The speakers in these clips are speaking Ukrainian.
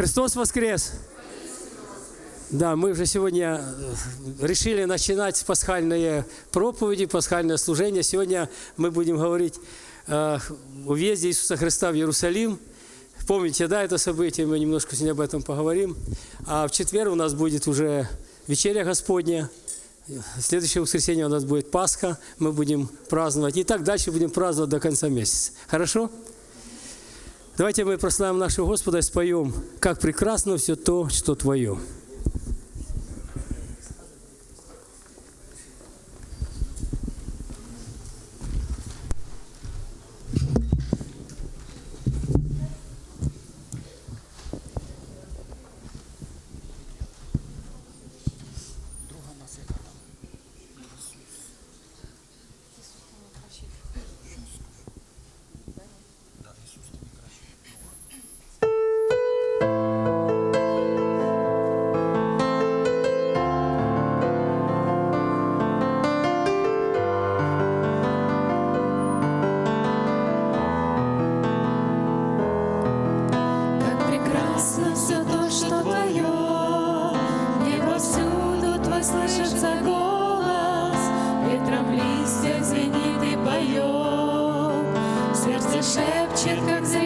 Христос воскрес! Да, мы уже сегодня э, решили начинать с пасхальные проповеди, пасхальное служение. Сегодня мы будем говорить э, о въезде Иисуса Христа в Иерусалим. Помните, да, это событие, мы немножко сегодня об этом поговорим. А в четверг у нас будет уже вечеря Господня. В следующее воскресенье у нас будет Пасха, мы будем праздновать. И так дальше будем праздновать до конца месяца. Хорошо? Давайте мы прославим нашего Господа и споем, как прекрасно все то, что Твое. Шепчет, как зреющий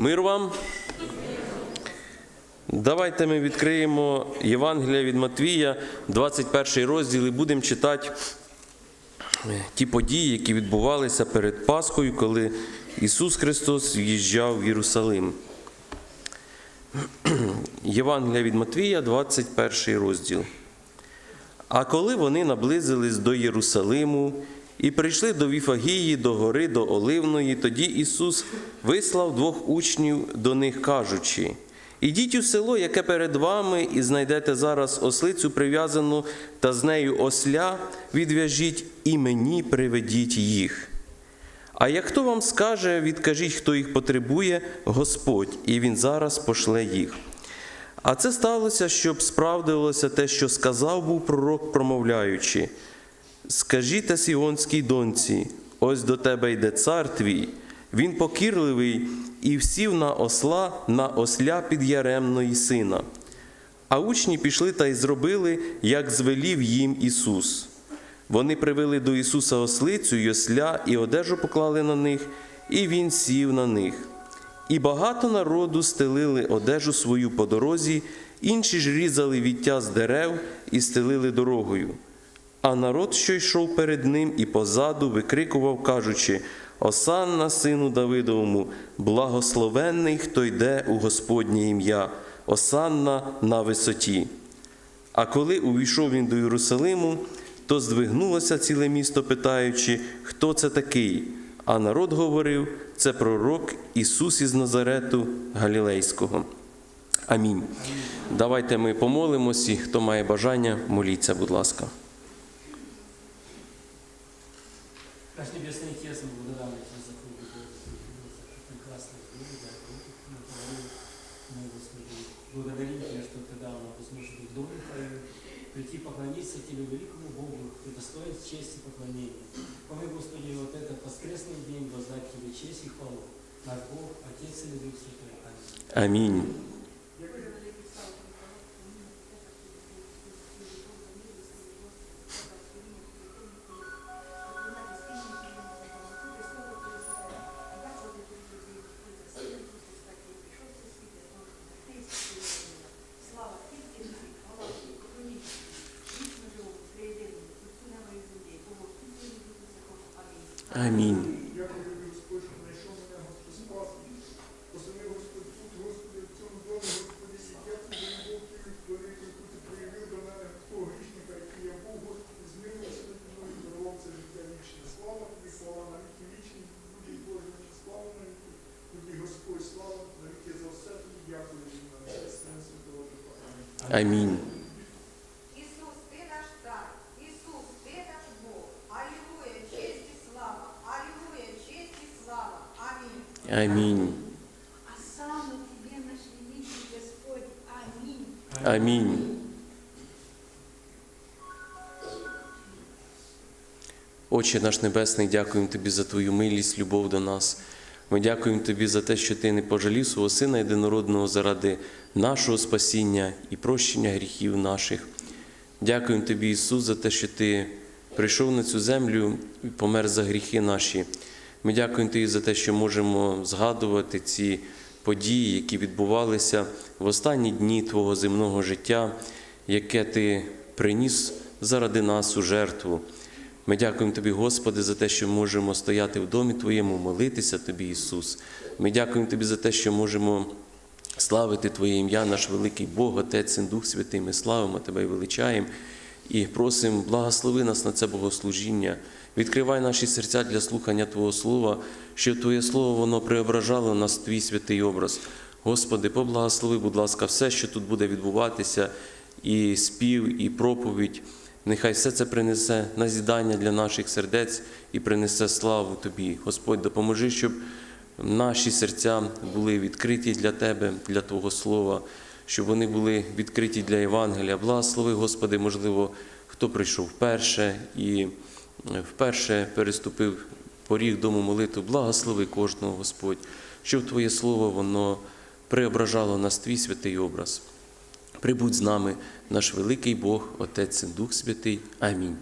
Мир вам. Давайте ми відкриємо Євангелія від Матвія, 21 розділ, і будемо читати е, ті події, які відбувалися перед Пасхою, коли Ісус Христос в'їжджав в Єрусалим. Євангелія від Матвія, 21 розділ. А коли вони наблизились до Єрусалиму і прийшли до Віфагії, до гори, до Оливної, тоді Ісус вислав двох учнів до них, кажучи: Ідіть у село, яке перед вами, і знайдете зараз ослицю прив'язану та з нею осля, відв'яжіть і мені приведіть їх. А як хто вам скаже, відкажіть, хто їх потребує, Господь, і Він зараз пошле їх. А це сталося, щоб справдилося те, що сказав був пророк, промовляючи: Скажіте сіонській доньці, ось до тебе йде цар твій, він покірливий і всів на осла, на осля підяремної сина. А учні пішли та й зробили, як звелів їм Ісус. Вони привели до Ісуса ослицю й осля, і одежу поклали на них, і Він сів на них. І багато народу стелили одежу свою по дорозі, інші ж різали віття з дерев і стелили дорогою. А народ, що йшов перед ним і позаду, викрикував, кажучи: Осанна, сину Давидовому, благословенний, хто йде у Господнє ім'я, Осанна на висоті. А коли увійшов він до Єрусалиму, то здвигнулося ціле місто, питаючи, хто це такий. А народ говорив, це пророк Ісус із Назарету Галілейського. Амінь. Давайте ми помолимось, і хто має бажання, моліться, будь ласка. Наш Небесный Отец, мы благодарны Тебе за за прекрасные люди, за руку, на Твою, мы, Господи, благодарим Тебя, что Ты дал нам возможность быть Доме Твоем, прийти поклониться Тебе, великому Богу, Ты достоин чести и поклонения. Помоги, Господи, вот этот воскресный день воздать Тебе честь и хвалу. Наш Бог, Отец и Дух Святой. Аминь. Амінь. Амінь. Дякую, Господь, що знайшов мене, Господь, спас. Посади, Господь, тут, Господи, в цьому домі, Господи, сидять, Тобі любов Твою велику, яку Ти проявив до мене, того грішника, який я був, Господи, змилуйся над мною, дарував це життя вічне. Слава Тобі, слава на віки вічні, будь Боже, наше слава на віки, тобі, Господь, слава на віки за все, тобі дякую, на Христина Святого Духа. Амінь. Амінь. Ісус, ти наш цар, Ісус, ти наш Бог. Алілуя, честь і слава, Алілуя, честь і слава. Амінь. Амінь. А саме тебе наш великий Господь. Амінь. Отче наш Небесний, дякуємо Тобі за Твою милість, любов до нас. Ми дякуємо Тобі за те, що Ти не пожалів свого Сина єдинородного заради нашого спасіння і прощення гріхів наших. Дякуємо Тобі, Ісус, за те, що Ти прийшов на цю землю і помер за гріхи наші. Ми дякуємо Тобі за те, що можемо згадувати ці події, які відбувалися в останні дні Твого земного життя, яке Ти приніс заради нас у жертву. Ми дякуємо Тобі, Господи, за те, що можемо стояти в домі Твоєму, молитися Тобі, Ісус. Ми дякуємо Тобі за те, що можемо славити Твоє ім'я, наш великий Бог, Отець, Син, Дух Святий. Ми славимо Тебе і величаємо. І просимо, благослови нас на це богослужіння. Відкривай наші серця для слухання Твого Слова, щоб Твоє Слово воно преображало нас Твій святий образ. Господи, поблагослови, будь ласка, все, що тут буде відбуватися, і спів, і проповідь. Нехай все це принесе назідання для наших сердець і принесе славу Тобі. Господь, допоможи, щоб наші серця були відкриті для Тебе, для Твого Слова, щоб вони були відкриті для Євангелія. Благослови, Господи, можливо, хто прийшов вперше і вперше переступив поріг дому молитви. Благослови кожного, Господь, щоб Твоє Слово воно преображало нас Твій святий образ. Прибудь з нами наш великий Бог, Отець, і Дух Святий. Амінь.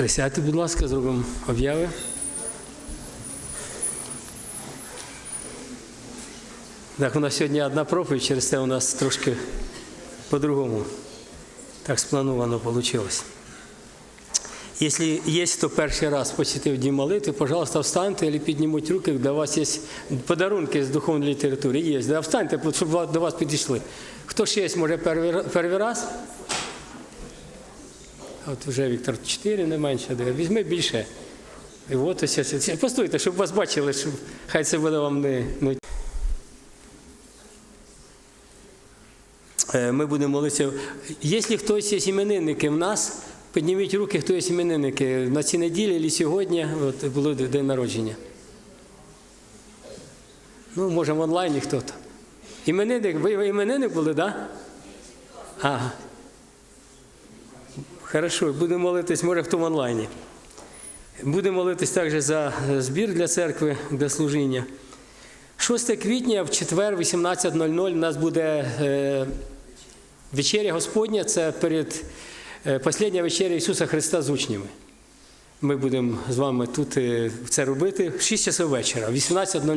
Присядьте, будь ласка, зробимо обяви. Так, у нас сьогодні одна проповідь, через це у нас трошки по-другому. Так сплановано вийшло. Якщо є, хто перший раз посітив дім молитви, пожалуйста, встаньте або підніміть руки, для вас є подарунки з духовної літератури. Є. Встаньте, щоб до вас підійшли. Хто ще є, може, перший раз? От вже Віктор 4 не менше, де. візьми більше. І от ось, ось, ось. Постойте, щоб вас бачили, щоб хай це буде вам не. не... Е, Ми будемо молитися. Якщо хтось є іменинники в нас, підніміть руки, хто є іменинники. На цій неділі або сьогодні от, було день народження. Ну, може, в онлайні хто-то. Іменинник, ви іменинник були, так? Да? Ага. Хорошо, будемо молитись, може хто в онлайні. Будемо молитись також за збір для церкви, для служіння. 6 квітня в четвер, 18.00 у нас буде е, вечеря Господня, це перед е, остання вечеря Ісуса Христа з учнями. Ми будемо з вами тут е, це робити в 6 часов вечора, 18.00.